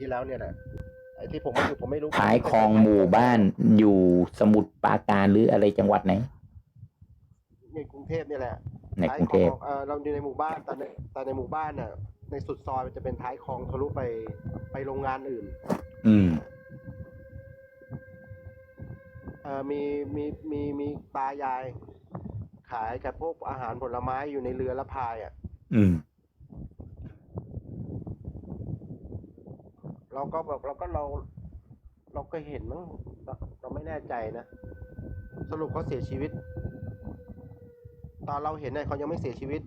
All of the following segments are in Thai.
ที่แล้วเนี่ยแหละไอ้ที่ผมไม่อยู่ผมไม่รู้ท้ายคลองหมู่บ้านอยู่สมุทรปราการหรืออะไรจังหวัดไหน ในกรุงเทพเนี่ยแหละในกรุงเทพท้ายคลอเออเราอยู่ในหมู่บ้านแต่ในแต่ในหมู่บ้านน่ะ ในสุดซอยมันจะเป็นท้ายคลองทะลุไปไปโรงงานอื่น อืมเออมีมีมีมีตายาย ขายกับพวกอาหารผลไม้อยู่ในเรือละพายอะ อืม เราก็แบบเราก็เรา เราก็เห็นมั้งเราเราไม่แน่ใจนะ สรุปเขาเสียชีวิต ตอนเราเห็นเนี่ยเขายังไม่เสียชีวิต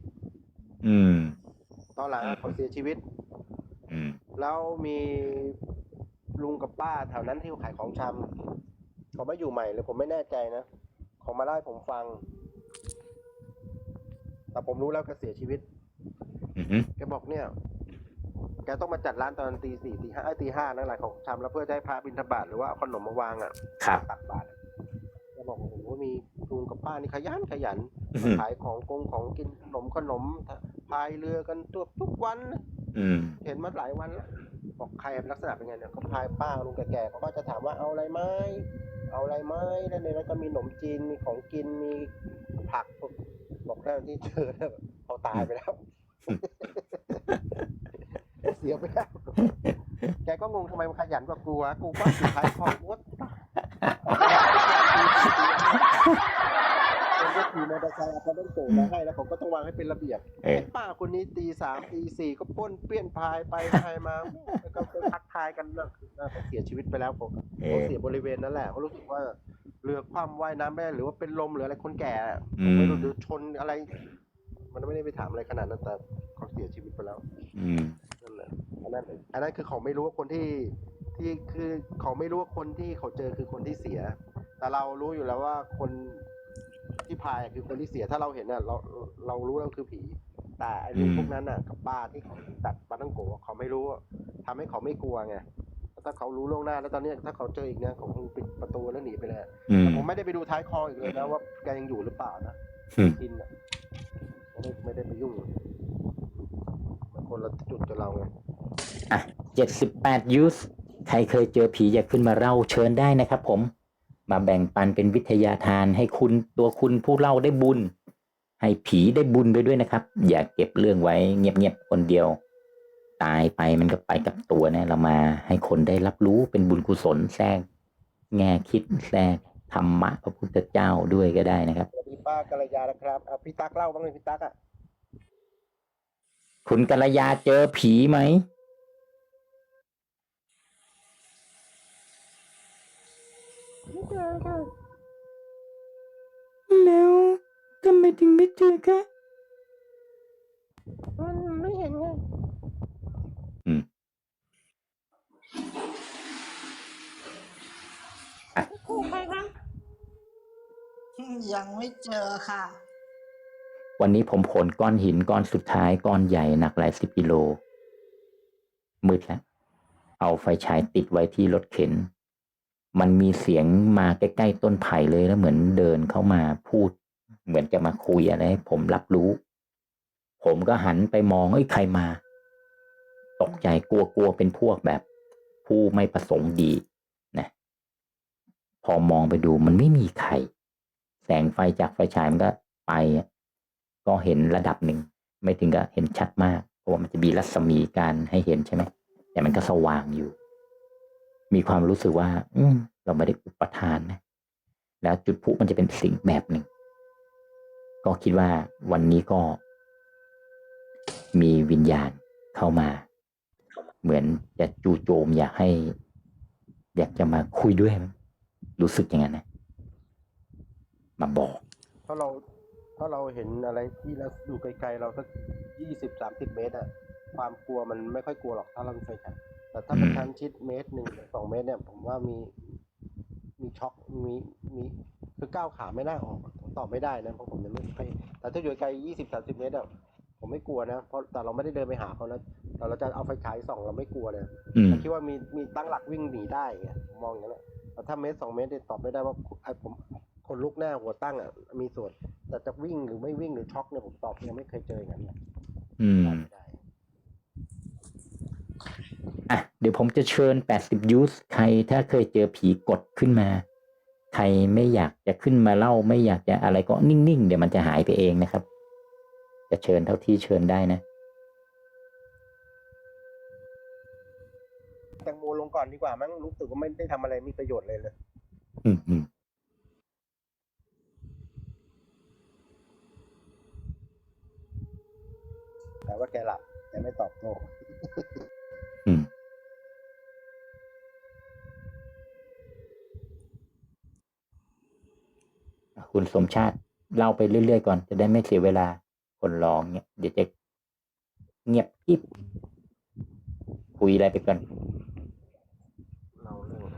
อืม ตอนหลังอะเขาเสียชีวิต อืม แล้วมีลุงกับป้าแถวนั้นที่เขาขายของชำเขาไม่อยู่ใหม่เลยผมไม่แน่ใจนะเขามาเล่าให้ผมฟัง แต่ผมรู้แล้วแกเสียชีวิตอืมแกบอกเนี่ย แกต้องมาจัดร้านตอนตีสี่ตีห้าเอ้ยตีห้านั่นแหละของชำแล้วเพื่อจะให้พระบิณฑบาตหรือว่าเอาขนมมาวางอะครับ ตักบาตรอะแกบอกโอ้โหมีลุงกับป้านี่ขยันขยันอืม ขายของกงของกินขนมขนมพายเรือกันตัวทุกวันนะอืม เห็นมาหลายวันแล้วบอกใครลักษณะเป็นไงเนี่ยเขาพายป้าลุงแก่ๆเขาก็จะถามว่าเอาอะไรไหมเอาอะไรไหมแล้วในนั้นก็มีขนมจีนมีของกินมีผักบอกแค่ที่เจอเนี่ยเขาตายไปแล้วเสียไปแล้ว แกก็งงทำไมมันขยันกว่ากูวะกูก็สุดท้ายคองวดเป็นก็ขี่มอเตอร์ไซค์เอาไปต้องโตมาให้แล้วผมก็ต้องวางให้เป็นระเบียบเอ๊ะไอ้ป้าคนนี้ตีสามตีสี่ก็ป้นเปี้ยนพายไปพายมาแล้วก็ไปทักทายกันนะน่าจะเสียชีวิตไปแล้วผมเอ๊เขาะเสียบริเวณนั้นแหละเขารู้สึกว่าเรือคว่ำว่ายน้ำไม่ได้หรือว่าเป็นลมหรืออะไรคนแก่อะอืผมมไม่รู้หรือชนอะไร มันไม่ได้ไปถามอะไรขนาดนั้นแต่เขาเสียชีวิตไปแล้ว อืม นั่นแหละอันนั้นอันนั้นคือเขาไม่รู้ว่าคนที่ที่คือเขาไม่รู้ว่าคนที่เขาเจอคือคนที่เสีย แต่เรารู้อยู่แล้วว่าคนที่พายอะคือคนที่เสียถ้าเราเห็นน่ะเราเรารู้แล้วคือผี แต่ไอ้ลุงอืมพวกนั้นน่ะกับป้าที่เขาตัดปลาตั้งโกะเขาไม่รู้ทำให้เขาไม่กลัวไงถ้าเขารู้ล่วงหน้าแล้วตอนเนี้ยถ้าเขาเจออีกเนี่ยเขาคงปิดประตูแล้วหนีไปเลยอืมแต่ผมไม่ได้ไปดูท้ายคลองอีกเลยนะว่าแกยังอยู่หรือเปล่านะอืมกินอะไม่ได้ไม่ได้ไปยุ่งมันคนละจุดกับเราไง อะเจ็ดสิบแปดยูสใครเคยเจอผีอยากขึ้นมาเล่าเชิญได้นะครับผม มาแบ่งปันเป็นวิทยาทานให้คุณตัวคุณผู้เล่าได้บุญ ให้ผีได้บุญไปด้วยนะครับ อย่าเก็บเรื่องไว้เงียบๆคนเดียว ตายไปมันก็ไปกับตัวนะเรามาให้คนได้รับรู้เป็นบุญกุศลแทรกแง่คิดแทรกธรรมะพระพุทธเจ้าด้วยก็ได้นะครับสวัสดีป้ากัลยานะครับเอาพี่ตั๊กเล่าบ้างเลยพี่ตั๊กอะคุณกัลยาเจอผีไหม ไม่เจอค่ะ แล้วทำไมถึงไม่เจอคะมันไม่เห็นไงอะคู่ใครคะยังไม่เจอค่ะ วันนี้ผมขนก้อนหินก้อนสุดท้ายก้อนใหญ่หนักหลายสิบกิโล มืดแล้ว เอาไฟฉายติดไว้ที่รถเข็น มันมีเสียงมาใกล้ๆต้นไผ่เลยแล้วเหมือนเดินเข้ามาพูด เหมือนจะมาคุยอะไรให้ผมรับรู้ ผมก็หันไปมองเอ้ยใครมา ตกใจกลัวกลัวเป็นพวกแบบ ผู้ไม่ประสงค์ดีนะพอมองไปดูมันไม่มีใคร แสงไฟจากไฟฉายมันก็ไป ก็เห็นระดับหนึ่ง ไม่ถึงกับเห็นชัดมากเพราะว่ามันจะมีรัศมีการให้เห็นใช่ไหมแต่มันก็สว่างอยู่ มีความรู้สึกว่า อืเราไม่ได้อุปทานนะแล้วจุดพุมันจะเป็นสิ่งแบบหนึ่ง ก็คิดว่าวันนี้ก็ มีวิญญาณเข้ามา เหมือนจะจู่โจมอยากให้ อยากจะมาคุยด้วย รู้สึกอย่างนั้นนะมาบอก ถ้าเราถ้าเราเห็นอะไรที่เราอยู่ไกลๆเราสักยี่สิบสามสิบเมตรอะความกลัวมันไม่ค่อยกลัวหรอกถ้าเรามีไฟฉาย แต่ถ้าเป็นอืมชั้นชิดเมตรหนึ่งสองเมตรเนี่ย ผมว่ามีมีช็อกมีมีคือก้าวขาไม่น่าออกผมตอบไม่ได้นะเพราะผมยังไม่เคยแต่ถ้าอยู่ไกลยี่สิบสามสิบเมตรอะผมไม่กลัวนะเพราะแต่เราไม่ได้เดินไปหาเขานะแต่เราจะเอาไฟฉายส่องเราไม่กลัวเลยอืมแต่คิดว่ามีมีตั้งหลักวิ่งหนีได้ไงผมมองอย่างนั้นแหละแต่ถ้าเมตรสองเมตรเนี่ยตอบไม่ได้ว่าไอ้ผมคนลุกแน่หัวตั้งอะมีส่วน แต่จะวิ่งหรือไม่วิ่งหรือช็อกเนี่ยผมตอบยังไม่เคยเจออย่างนั้นเลยอืมต อบไม่ได้อะเดี๋ยวผมจะเชิญ 80 ยูสใครถ้าเคยเจอผีกดขึ้นมา ใครไม่อยากจะขึ้นมาเล่า ไม่อยากจะอะไรก็นิ่งๆ เดี๋ยวมันจะหายไปเองนะครับ จะเชิญเท่าที่เชิญได้นะ แตงโมลงก่อนดีกว่ามั้งรู้สึกว่าไม่ได้ทำอะไรมีประโยชน์เลยเลย อืมอืม สมชาติเล่าไปเรื่อยๆก่อนจะได้ไม่เสียเวลาคนรองเนี่ยเดี๋ยวจะเงียบกิ๊บคุยอะไรไปก่อนเราเรื่องอะไร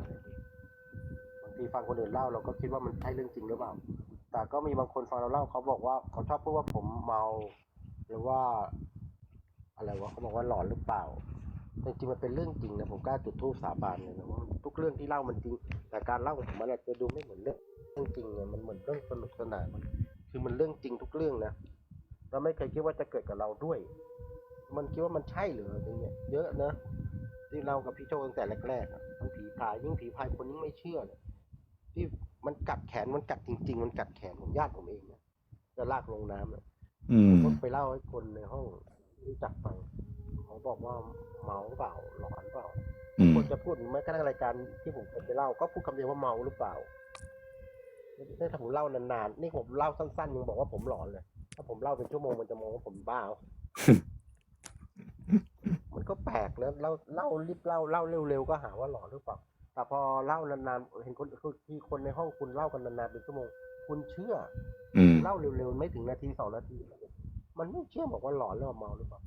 บางทีฟังคนอื่นเล่าเราก็คิดว่ามันใช่เรื่องจริงหรือเปล่า แต่ก็มีบางคนฟังเราเล่าเขาบอกว่าเขาชอบพูดว่าผมเมา หรือว่า อะไรวะเขาบอกว่าหลอนหรือเปล่าแต่จริงๆมันเป็นเรื่องจริงนะผมกล้าจุดธูปสาบานเลยนะว่าทุกเรื่องที่เล่ามันจริง แต่การเล่าของมันอาจจะดูไม่เหมือนเรื่อง รื่องจริงเนี่ยมันเหมือนเรื่องสนุกสนานมันคือมันเรื่องจริงทุกเรื่องนะเราไม่เคยคิดว่าจะเกิดกับเราด้วย มันคิดว่ามันใช่เหรืออะไรเงี้ยเยอะนะที่เล่ากับพี่โจตั้งแต่แรกๆอะมันผีพายยิ่งผีพายคนยิ่งไม่เชื่อเลยที่มันกัดแขนมันกัดจริง ๆ มันกัดแขนผมญาติผมเองนะจะลากลงน้ำเนี่ยอืมผมไปเล่าให้คนในห้องรู้จักฟังเขาบอกว่าเมาเปล่าหลอนเปล่าอืมคนจะพูดแม้กระทั่งรายการที่ผมเคยไปเล่าก็พูดคำเดียวว่าเมาหรือเปล่า นี่ถ้าผมเล่านานๆ นี่ผมเล่าสั้นๆยังบอกว่าผมหลอนเลย ถ้าผมเล่าเป็นชั่วโมงมันจะมองว่าผมบ้าเอามันก็แปลกแล้วเล่าเล่ารีบเล่าเล่าเร็วๆ ก็หาว่าหลอนหรือเปล่า แต่พอเล่านานๆ เห็นคนคือที่คนในห้องคุณเล่ากันนานๆ เป็นชั่วโมง คุณเชื่ออืมเล่าเร็วๆ ไม่ถึงนาทีสองนาที มันไม่เชื่อบอกว่าหลอนหรือว่าเมาหรือเปล่า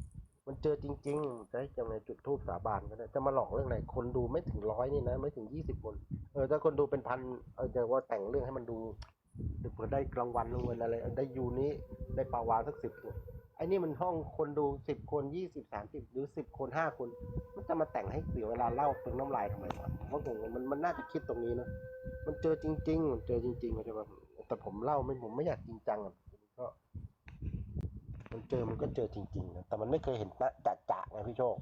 มันเจอจริงๆจะให้ยังไงจุดทูบสาบานก็ได้จะมาหลอกเรื่องไหน คนดูไม่ถึงร้อยนี่นะ ไม่ถึงยี่สิบคน เออถ้าคนดูเป็นพันเออจะว่าแต่งเรื่องให้มันดูเผื่อได้รางวัลรางวัลอะไร ได้ยูนี้ได้ปาวาสักสิบตัวไอ้นี่มันห้องคนดูสิบคนยี่สิบสามสิบหรือสิบคนห้าคน มันจะมาแต่งให้เสียเวลาเล่าเป็นน้ำลายทำไมวะผมว่าคงมันมันน่าจะคิดตรงนี้นะมันเจอจริง ๆ มันเจอจริงๆมันจะแบบแต่ผมเล่าไม่ผมไม่อยากจริงจังอะก็ มันเจอมันก็เจอจริงๆนะแต่มันไม่เคยเห็นหน้าจะจะไงพี่โชค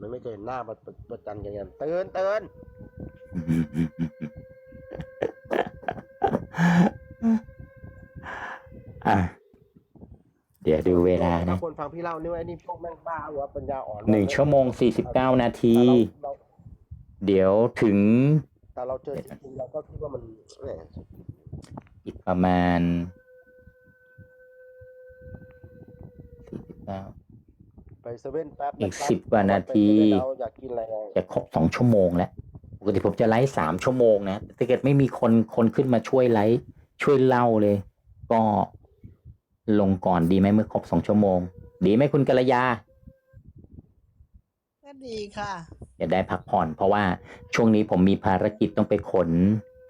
มันไม่เคยเห็นหน้าประประจันกันกันเตือนเตือนอะเดี๋ยวดูเวลานะถ้าคนฟังพี่เล่านี่ว่าไอ้นี่พวกแม่งบ้าหัวปัญญาอ่อนหนึ่งชั่วโมงสี่สิบเก้านาทีแต่เราเราเดี๋ยวถึงแต่เราเจอจริงๆเราก็คิดว่ามันแหมอีกประมาณ สี่สิบเก้าไปเซเว่นแป๊บอีกนะครับสิบกว่านาทีไปเซเว่นเอาอยากกินอะไรเอาจะครบสองชั่วโมงแล้วปกติผมจะไลฟ์สามชั่วโมงนะแต่ถ้าเกิดไม่มีคนคนขึ้นมาช่วยไลฟ์ช่วยเล่าเลย ก็ลงก่อนดีไหมเมื่อครบสองชั่วโมง ดีไหมคุณกัลยาก็ดีค่ะจะได้พักผ่อน เพราะว่าช่วงนี้ผมมีภารกิจต้องไปขน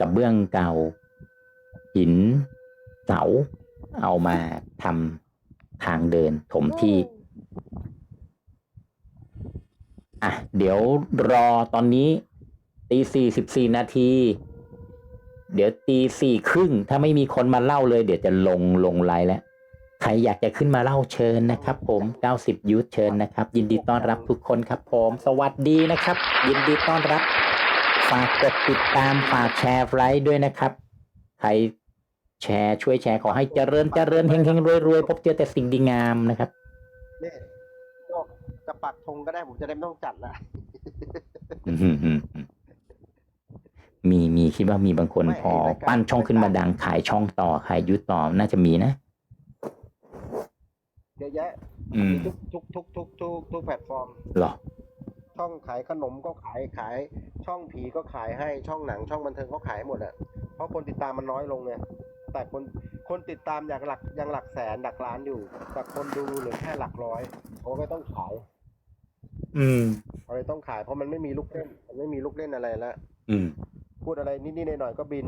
กับเบื้องเก่า หินเสาเอามาทำ ทางเดินถมที่อะเดี๋ยวรอตอนนี้ตีสี่สิบสี่นาที เดี๋ยวตีสี่ครึ่งถ้าไม่มีคนมาเล่าเลย เดี๋ยวจะลงลงไลน์แล้ว ใครอยากจะขึ้นมาเล่าเชิญนะครับ ผม90ยูทเชิญนะครับ ยินดีต้อนรับทุกคนครับ ผม สวัสดีนะครับ ยินดีต้อนรับ ฝากกดติดตามฝากแชร์ไลค์ด้วยนะครับ ใคร แชร์ช่วยแชร์ขอให้เจริญเจริญเฮงเฮงรวยรวยพบเจอแต่สิ่งดีงามนะครับเนี่ยโชคจะปักธงก็ได้ผมจะได้ไม่ต้องจัดละอืมอืมอืมอืมมีมีคิดว่ามีบางคนไม่พอรายการปั้นช่องขึ้นมาายการรดังขายช่องต่อขายยุทธต่อน่าจะมีนะเยอะแยะอืมทุกทุกทุกทุกทุกทุกแพลตฟอร์มเหรอช่องขายขนมก็ขายขาย ช่องผีก็ขายให้ช่องหนัง ช่องบันเทิงก็ขายหมดอะเพราะคนติดตามมันน้อยลงไง แต่คนคนติดตามอยากหลักยังหลักแสนหลักล้านอยู่ แต่คนดูเหลือแค่หลักร้อยเขาก็ต้องขาย อืมอะไรต้องขายเพราะมันไม่มีลูกเล่น มันไม่มีลูกเล่นอะไรแล้วอืม พูดอะไรนิดๆหน่อยๆก็บิน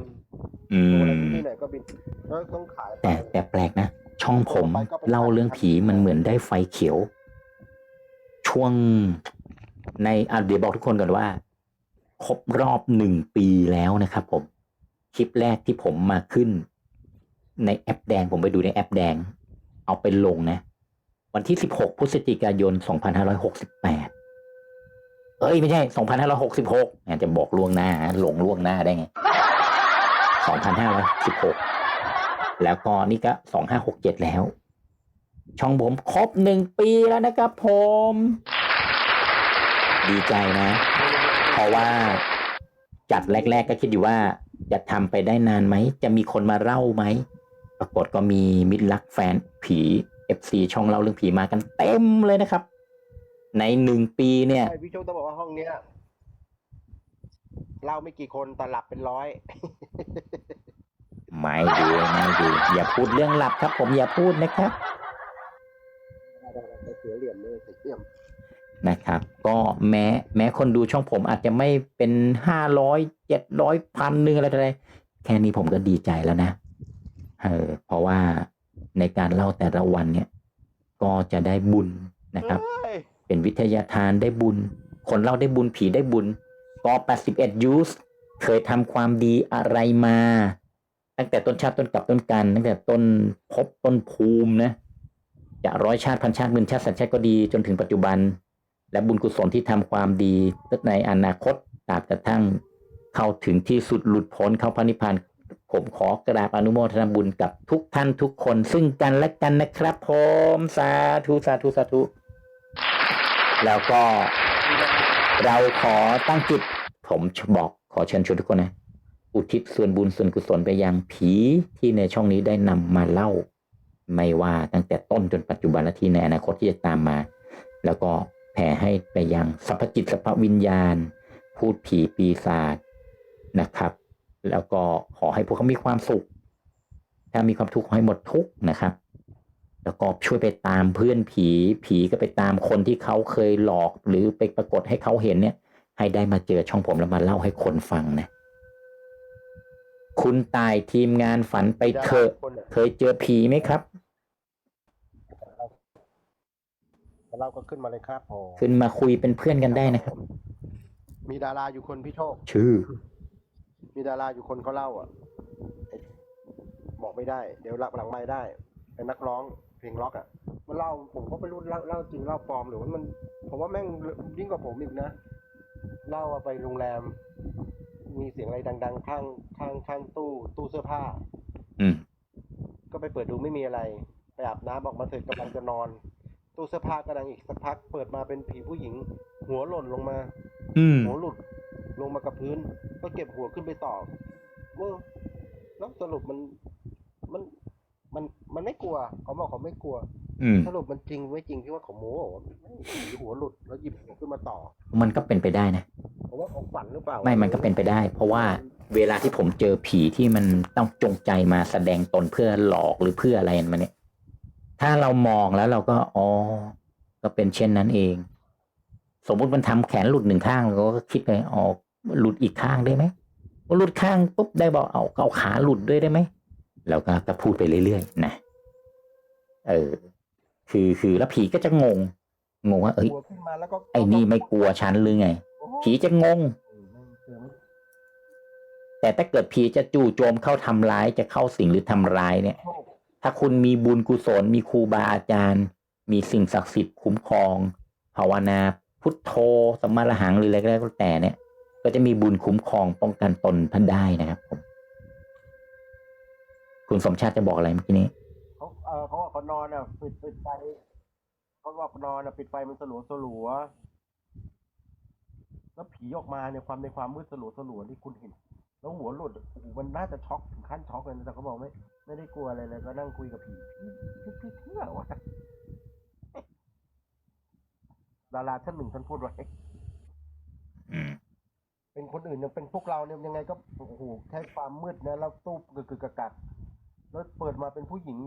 อืพูดอะไรมนิดๆหน่อยๆก็บินแล้วต้องขายไปแต่แต่แปลกนะ ช่องผมเล่าเรื่องผีมันเหมือนได้ไฟเขียว ช่วงในอะเดี๋ยวบอกทุกคนก่อนว่า ครบรอบหนึ่งปีแล้วนะครับผม คลิปแรกที่ผมมาขึ้น ในแอปแดงผมไปดูในแอปแดง เอาไปลงนะ วันที่ 16 พฤศจิกายน 2568 เอ้ย ไม่ใช่สองพันห้าร้อยหกสิบหกจะบอกล่วงหน้า หลงล่วงหน้าได้ไงสองพันห้าร้อยสิบหกแล้วก็นี่ก็สองห้าหกเจ็ดแล้ว ช่องผมครบหนึ่งปีแล้วนะครับผม ดีใจนะ เพราะว่าจัดแรก ๆ ก็คิดอยู่ว่าจะทำไปได้นานไหม จะมีคนมาเล่าไหม ปรากฏก็มีมิตรรักแฟนผีเอฟซีช่องเล่าเรื่องผีมากันเต็มเลยนะครับ ในหนึ่งปีเนี่ยไอพี่โชคต้องบอกว่าห้องเนี้ยเล่าไม่กี่คนแต่หลับเป็นร้อย ไม่ดีไม่ดีอย่าพูดเรื่องหลับครับ ผมอย่าพูดนะครับเสียเหลี่ยมเลยเสียเหลี่ยมนะครับ ก็แม้แม้คนดูช่องผมอาจจะไม่เป็นห้าร้อยเจ็ดร้อยพันหนึ่งอะไรอะไรแค่นี้ผมก็ดีใจแล้วนะ เออเพราะว่าในการเล่าแต่ละวันเนี่ย ก็จะได้บุญนะครับเฮ้ยเป็นวิทยาทานได้บุญ คนเล่าได้บุญผีได้บุญก็81ยูสเคยทำความดีอะไรมา ตั้งแต่ต้นชาติต้นกับต้นกัน ตั้งแต่ต้นพบต้นภูมินะจะร้อยชาติพันชาติหมื่นชาติแสันชาติก็ดีจนถึงปัจจุบัน และบุญกุศลที่ทำความดีในอนาคตตราบกระทั่งเข้าถึงที่สุดหลุดพ้นเข้าพระนิพพาน ผมขอกราบอนุโมทนาบุญกับทุกท่านทุกคน ซึ่งกันและกันนะครับผมสาธุสาธุสาธุแล้วก็เราขอตั้งจิต ผมบอกขอเชิญชวนทุกคนนะ อุทิศส่วนบุญส่วนกุศลไปยังผีที่ในช่องนี้ได้นำมาเล่า ไม่ว่าตั้งแต่ต้นจนปัจจุบันและที่ในอนาคตที่จะตามมา แล้วก็แผ่ให้ไปยังสัพพจิตสัพพวิญญาณ พูดผีปีศาจนะครับ แล้วก็ขอให้พวกเขามีความสุข ถ้ามีความทุกข์ขอให้หมดทุกข์นะครับ แล้วก็ช่วยไปตามเพื่อนผี ผีก็ไปตามคนที่เขาเคยหลอกหรือไปปรากฏให้เขาเห็นเนี่ย ให้ได้มาเจอช่องผมแล้วมาเล่าให้คนฟังนะ คุณตายทีมงานฝันไปเถอะคนน่ะเคยเจอผีไหมครับเราก็ขึ้นมาเลยครับผมขึ้นมาคุยเป็นเพื่อนกันได้นะครับ มีดาราอยู่คนพี่โชค ชื่อ มีดาราอยู่คนเขาเล่าอะไอ้บอกไม่ได้ เดี๋ยวหลับหลังไม่ได้เป็นนักร้องเพลงล็อกอะมันเล่าผมก็ไม่รู้เล่าเล่าจริงเล่าปลอมหรือว่ามัน ผมว่าแม่งยิ่งกว่าผมอีกนะเล่าว่าไปโรงแรม มีเสียงอะไรดัง ๆ ข้างข้างข้างตู้ ตู้เสื้อผ้า อืมก็ไปเปิดดูไม่มีอะไร ไปอาบน้ำออกมาเสร็จกำลังจะนอน ตู้เสื้อผ้าก็ดังอีกสักพัก เปิดมาเป็นผีผู้หญิง หัวหล่นลงมาอืมหัวหลุด ลงมากับพื้น ก็เก็บหัวขึ้นไปต่อเมื่อแล้วสรุปมันมันมันมันไม่กลัว เขาบอกเขาไม่กลัวอืมสรุปมันจริงไม่จริงที่ว่าเขาโม้เหรอผีหัวหลุดแล้วหยิบหัวขึ้นมาต่อ มันก็เป็นไปได้นะผมว่าของฝันหรือเปล่า ไม่มันก็เป็นไปได้ เพราะว่าเวลาที่ผมเจอผีที่มันต้องจงใจมาแสดงตนเพื่อหลอกหรือเพื่ออะไรมันเนี่ย ถ้าเรามองแล้วเราก็อ๋อก็เป็นเช่นนั้นเอง สมมุติมันทำแขนหลุดหนึ่งข้างเราก็คิดเลยอ๋อ หลุดอีกข้างได้ไหมหลุดข้างปุ๊บได้บอกเอาเอาขาหลุดด้วยได้ไหมแล้วก็ก็พูดไปเรื่อยๆนะเออ คือคือแล้วผีก็จะงง งงว่าเอ้ยหัวขึ้นมาแล้วก็ไอ้นี่ไม่กลัวฉันหรือไงโอ้โหผีจะงงเออไม่เจอไม่แต่ถ้าเกิดผีจะจู่โจมเข้าทำร้ายจะเข้าสิ่งหรือทำร้ายเนี่ยโชคถ้าคุณมีบุญกุศลมีครูบาอาจารย์ มีสิ่งศักดิ์สิทธิ์คุ้มครองภาวนาพุทโธสมมาระหังหรืออะไรก็แล้วแต่เนี่ย ก็จะมีบุญคุ้มครองป้องกันตนท่านได้นะครับผม คุณสมชาติจะบอกอะไรเมื่อกี้นี้เขาเออเขาบอกเขานอนอะปิดปิดไฟเขาบอกนอนอะปิดไฟมันสลัวสลัวแล้วผีออกมาเนี่ยความในความมืดสลัวสลัวที่คุณเห็น แล้วหัวหลุดโอ้โหมันน่าจะช็อกถึงขั้นช็อกเลยนะแต่เขาบอกไม่ไม่ได้กลัวอะไรเลยก็นั่งคุยกับผีพี่พี่พี่เชื่อวะดาราท่านหนึ่งท่านพูดไว้อืม เป็นคนอื่นยังเป็นพวกเราเนี่ยยังไงก็โอ้โหแค่ความมืดนะแล้วตู้กึกกึกกักกักแล้วเปิดมาเป็นผู้หญิง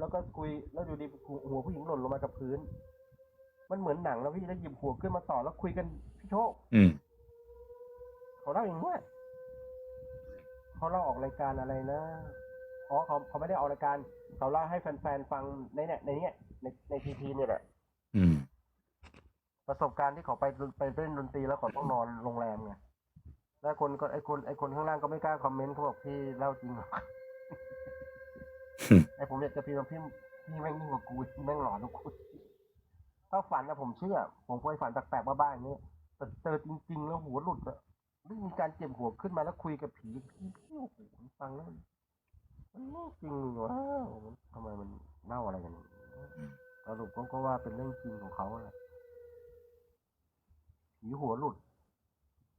แล้วก็คุยแล้วอยู่ดีหัวผู้หญิงหล่นลงมากับพื้น มันเหมือนหนังแล้วพี่แล้วหยิบหัวขึ้นมาต่อแล้วคุยกันพี่โชคอืมเขาเล่าอย่างเงี้ยเขาเล่าออกรายการอะไรนะอ๋อเขาเขาไม่ได้ออกรายการเขาเล่าให้แฟนๆฟังในเนี่ยในเนี้ยในในทีทีเนี่ยแหละอืมประสบการณ์ที่เขาไปไปเล่นดนตรีแล้วเขาต้องนอนโรงแรมไง แล้วคนก็ไอคนไอคนข้างล่างก็ไม่กล้าคอมเมนต์เขาบอกพี่เล่าจริงเหรออืมไอผมอยากจะพิมพ์ว่าพี่พี่แม่งยิ่งกว่ากูแม่งหลอนกว่ากูถ้าฝันนะผมเชื่อ ผมเคยฝันแปลกๆบ้าๆอย่างนี้แต่เจอจริงๆแล้วหัวหลุดอะไม่มีการเจ็บหัวขึ้นมาแล้วคุยกับผีผีผีโอ้โหฟังแล้วมันมันไม่จริงวะมันทำไมมันเล่าอะไรกันสรุปก็ก็ว่าเป็นเรื่องจริงของเขาแหละผีหัวหลุดเ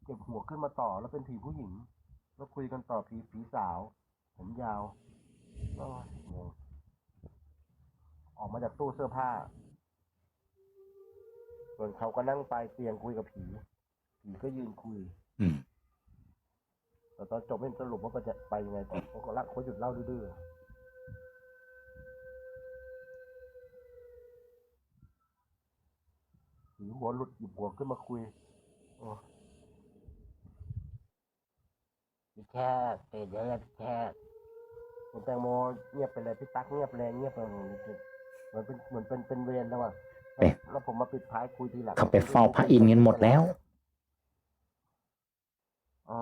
ก็บหัวขึ้นมาต่อแล้วเป็นผีผู้หญิง แล้วคุยกันต่อผีผีสาว ผมยาวก็งงออกมาจากตู้เสื้อผ้า ส่วนเขาก็นั่งปลายเตียงคุยกับผี ผีก็ยืนคุย อืมแต่ตอนจบไม่สรุปว่ามันจะไปยังไงต่อเขาก็ละเขาหยุดเล่าดื้อๆผีหัวหลุดหยิบหัวขึ้นมาคุยโอ้พี่ แค่เตะเยอะพี่แค่คุณแตงโมเงียบไปเลยพี่ตั๊กเงียบเลยเงียบไปเหมือนเป็นเหมือนเป็นเป็นเวรแล้วอะเอ๊ะแล้วผมมาปิดท้ายคุยทีหลังเขาไปเฝ้าพระอินทร์กันหมดแล้วอ๋อ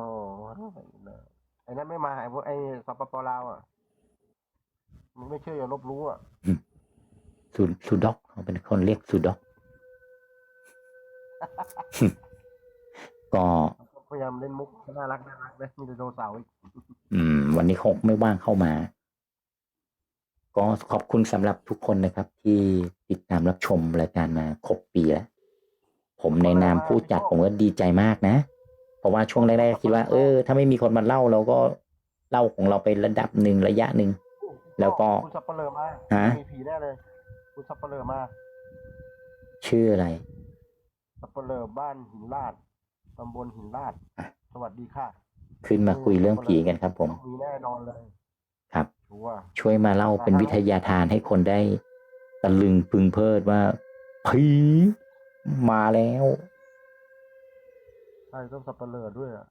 ไอ้นั่นไม่มาไอ้พวกไอ้สปปลาวอะมันไม่เชื่ออย่าลบรู้อะสุสุด็อกเขาเป็นคนเรียกสุด็อกก็ พยายามเล่นมุกน่ารักน่ารักนะมีแต่โดเสาร์อีกอืม วันนี้คงไม่ว่างเข้ามา ก็ขอบคุณสำหรับทุกคนนะครับ ที่ติดตามรับชมรายการมาครบปีแล้วผมในนามผู้จัดผมก็ดีใจมากนะ เพราะว่าช่วงแรกๆคิดว่า เออ ถ้าไม่มีคนมาเล่าเราก็เล่าของเราไประดับหนึ่งระยะหนึ่ง แล้วก็คุณสับเปลือมาฮะมีผีแน่เลย คุณสับเปลือมา ชื่ออะไร สับเปลือบ้านหินลาด ตำบลหินลาด สวัสดีค่ะ ขึ้นมาคุยเรื่องผีกันครับ ผมมีแน่นอนเลย ครับชัวร์ช่วยมาเล่าเป็นวิทยาทานให้คนได้ตะลึงพึงเพริดว่าผีมาแล้ว ใช่ต้องสับเปลือด้วยอะ